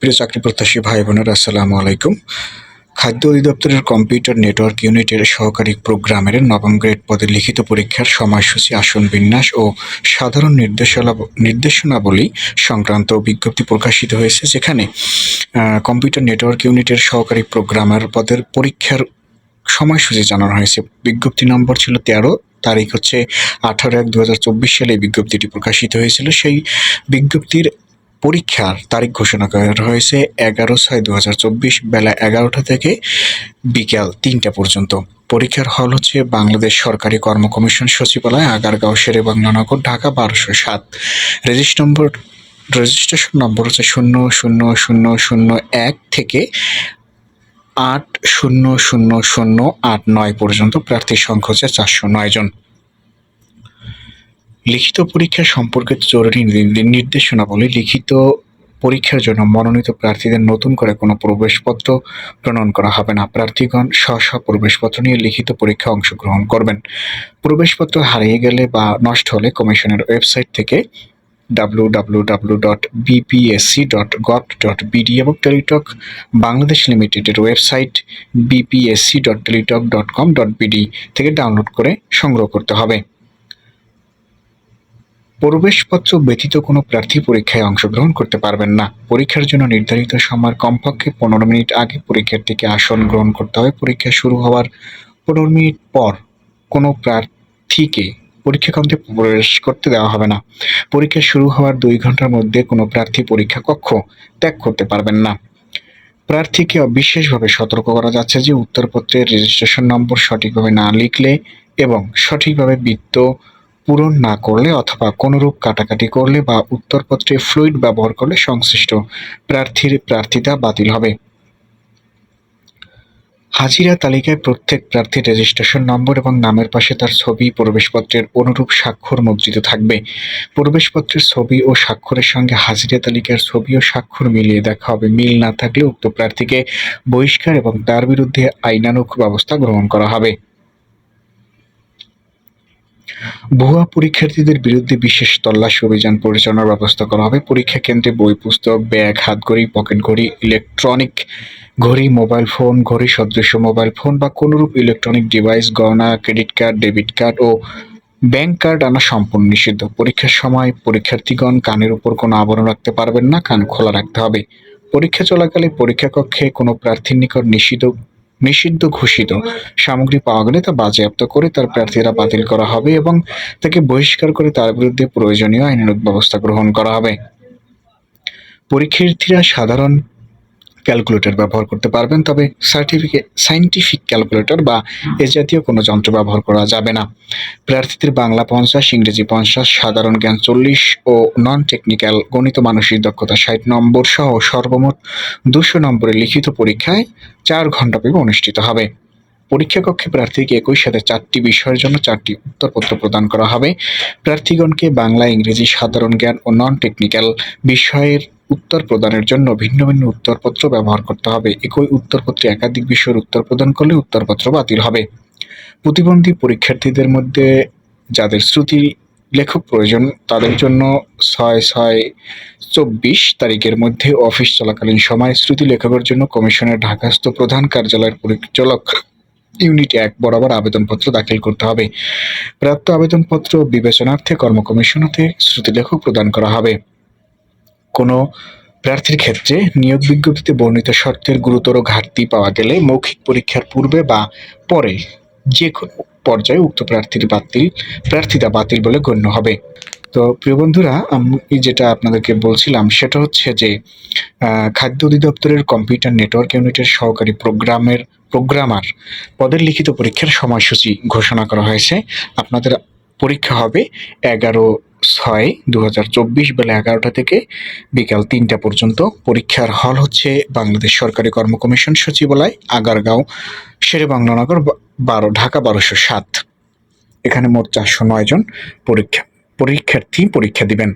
প্রিয় চাকরি প্রত্যাশী ভাই বোনেরা, আসসালামু আলাইকুম। খাদ্য অধিদপ্তরের কম্পিউটার নেটওয়ার্ক ইউনিটের সহকারী প্রোগ্রামের নবম গ্রেড পদে লিখিত পরীক্ষার সময়সূচি, আসন বিন্যাস ও সাধারণ নির্দেশনা নির্দেশনাবলী সংক্রান্ত বিজ্ঞপ্তি প্রকাশিত হয়েছে, যেখানে কম্পিউটার নেটওয়ার্ক ইউনিটের সহকারী প্রোগ্রামার পদের পরীক্ষার সময়সূচি জানানো হয়েছে। বিজ্ঞপ্তি নম্বর ছিল তেরো, তারিখ হচ্ছে আঠারো এক দু সালে এই বিজ্ঞপ্তিটি প্রকাশিত হয়েছিল। সেই বিজ্ঞপ্তির পরীক্ষার তারিখ ঘোষণা করা হয়েছে এগারো ছয় দু বেলা এগারোটা থেকে বিকাল তিনটা পর্যন্ত। পরীক্ষার হল হচ্ছে বাংলাদেশ সরকারি কর্ম কমিশন সচিবালয়, আগারগাঁও শেরে বাংলানগর ঢাকা বারোশো সাত। রেজিস্ট নম্বর রেজিস্ট্রেশন নম্বর হচ্ছে শূন্য শূন্য শূন্য শূন্য এক থেকে আট, শূন্য শূন্য শূন্য, আট, নয় পর্যন্ত প্রার্থীর সংখ্যা হচ্ছে চারশো নয় জন। লিখিত পরীক্ষা সম্পর্কে জরুরি নির্দেশনাবলী, লিখিত পরীক্ষার জন্য মনোনীত প্রার্থীদের নতুন করে কোনো প্রবেশপত্র প্রণয়ন করা হবে না। প্রার্থীগণ স্ব স্ব প্রবেশপত্র নিয়ে লিখিত পরীক্ষা অংশগ্রহণ করবেন। প্রবেশপত্র হারিয়ে গেলে বা নষ্ট হলে কমিশনের ওয়েবসাইট থেকে বিডি এবং টেলিটক বাংলাদেশ লিমিটেডের ওয়েবসাইট বিডি থেকে ডাউনলোড করে সংগ্রহ করতে হবে। প্রবেশপত্র ব্যতীত কোনো প্রার্থী পরীক্ষায় অংশগ্রহণ করতে পারবেন না। পরীক্ষার জন্য নির্ধারিত সময়ের কমপক্ষে পনেরো মিনিট আগে পরীক্ষার্থীকে আসন গ্রহণ করতে হবে। পরীক্ষা শুরু হওয়ার পনেরো মিনিট পর কোনো প্রার্থীকে পরীক্ষা কক্ষে প্রবেশ করতে দেওয়া হবে না। পরীক্ষা শুরু হওয়ার দুই ঘণ্টার মধ্যে কোনো প্রার্থী পরীক্ষা কক্ষ ত্যাগ করতে পারবেন না। প্রার্থীকে বিশেষভাবে সতর্ক করা যাচ্ছে যে উত্তরপত্রের রেজিস্ট্রেশন নম্বর সঠিকভাবে না লিখলে এবং সঠিকভাবে বৃত্ত পূরণ না করলে অথবা কোনোরূপ কাটাকাটি করলে বা উত্তরপত্রে ফ্লুইড ব্যবহার করলে সংশ্লিষ্ট প্রার্থীর প্রার্থিতা বাতিল হবে। হাজিরা তালিকায় প্রত্যেক প্রার্থীর রেজিস্ট্রেশন নম্বর এবং নামের পাশে তার ছবি, প্রবেশপত্রের অনুরূপ স্বাক্ষর মুদ্রিত থাকবে। প্রবেশপত্রের ছবি ও স্বাক্ষরের সঙ্গে হাজিরা তালিকার ছবি ও স্বাক্ষর মিলিয়ে দেখা হবে। মিল না থাকলে উক্ত প্রার্থীকে বহিষ্কার এবং তার বিরুদ্ধে আইনানুগ ব্যবস্থা গ্রহণ করা হবে। ভুয়া পরীক্ষার্থীদের বিরুদ্ধে বিশেষ তল্লাশি অভিযান পরিচালনার ব্যবস্থা করা হবে। পরীক্ষা কেন্দ্রে বই, পুস্তক, ব্যাগ, হাতঘড়ি, পকেট ঘড়ি, ইলেকট্রনিক ঘড়ি, মোবাইল ফোন, ঘড়ি, সদৃশ্য মোবাইল ফোন বা কোনোরূপ ইলেকট্রনিক ডিভাইস, গহনা, ক্রেডিট কার্ড, ডেবিট কার্ড ও ব্যাংক কার্ড আনা সম্পূর্ণ নিষিদ্ধ। পরীক্ষার সময় পরীক্ষার্থীগণ কানের উপর কোনো আবরণ রাখতে পারবেন না, কান খোলা রাখতে হবে। পরীক্ষা চলাকালে পরীক্ষা কক্ষে কোনো প্রার্থীর নিকট নিষিদ্ধ নিষিদ্ধ ঘোষিত। সামগ্রী পাওয়া গেলে তা বাজেয়াপ্ত করে তার প্রার্থীরা বাতিল করা হবে এবং তাকে বহিষ্কার করে তার বিরুদ্ধে প্রয়োজনীয় আইনানুগ ব্যবস্থা গ্রহণ করা হবে। পরীক্ষার্থীরা সাধারণ ক্যালকুলেটর ব্যবহার করতে পারবেন, তবে সার্টিফিকেট সাইন্টিফিক ক্যালকুলেটর বা এ জাতীয় কোনো যন্ত্র ব্যবহার করা যাবে না। প্রার্থীদের বাংলা পঞ্চাশ, ইংরেজি পঞ্চাশ, সাধারণ জ্ঞান চল্লিশ ও নন টেকনিক্যাল গণিত মানসিক দক্ষতা ষাট নম্বর সহ সর্বমোট দুশো নম্বরের লিখিত পরীক্ষায় চার ঘন্টাব্যাপী অনুষ্ঠিত হবে। পরীক্ষা কক্ষে প্রার্থীকে একই সাথে চারটি বিষয়ের জন্য চারটি উত্তরপত্র প্রদান করা হবে। প্রার্থীগণকে বাংলা, ইংরেজি, সাধারণ জ্ঞান ও নন টেকনিক্যাল বিষয়ের উত্তর প্রদানের জন্য ভিন্ন ভিন্ন উত্তরপত্র ব্যবহার করতে হবে। একই উত্তরপত্রে একাধিক বিষয়ের উত্তর প্রদান করলে উত্তরপত্র বাতিল হবে। প্রতিবন্ধী পরীক্ষার্থীদের মধ্যে যাদের শ্রুতি লেখক প্রয়োজন, তাদের জন্য ছয় ছয় চব্বিশ তারিখের মধ্যে অফিস চলাকালীন সময় শ্রুতি লেখকের জন্য কমিশনের ঢাকাস্থ প্রধান কার্যালয়ের পরিচালক ইউনিট এক বরাবর আবেদনপত্র দাখিল করতে হবে। প্রাপ্ত আবেদনপত্র বিবেচনার্থে কর্ম কমিশন হতে শ্রুতি লেখক প্রদান করা হবে। কোনো প্রার্থীর ক্ষেত্রে নিয়োগ বিজ্ঞপ্তিতে বর্ণিত শর্তের গুরুতর ঘাটতি পাওয়া গেলে মৌখিক পরীক্ষার পূর্বে বা পরে যে কোনো পর্যায়ে উক্ত প্রার্থীর বাতিল প্রার্থিতা বাতিল বলে গণ্য হবে। তো প্রিয় বন্ধুরা, আমি যেটা আপনাদেরকে বলছিলাম, সেটা হচ্ছে যে খাদ্য অধিদপ্তরের কম্পিউটার নেটওয়ার্ক ইউনিটের সহকারী প্রোগ্রামের, প্রোগ্রামার পদের লিখিত পরীক্ষার সময়সূচি ঘোষণা করা হয়েছে। আপনাদের পরীক্ষা হবে এগারো ছয় দু বেলা এগারোটা থেকে বিকাল তিনটা পর্যন্ত। পরীক্ষার হল হচ্ছে বাংলাদেশ সরকারি কর্ম কমিশন সচিবালয়, আগারগাঁও শেরে বাংলানগর বারো, ঢাকা বারোশো সাত। এখানে মোট চারশো নয় জন পরীক্ষা পরীক্ষার্থী পরীক্ষা দিবেন।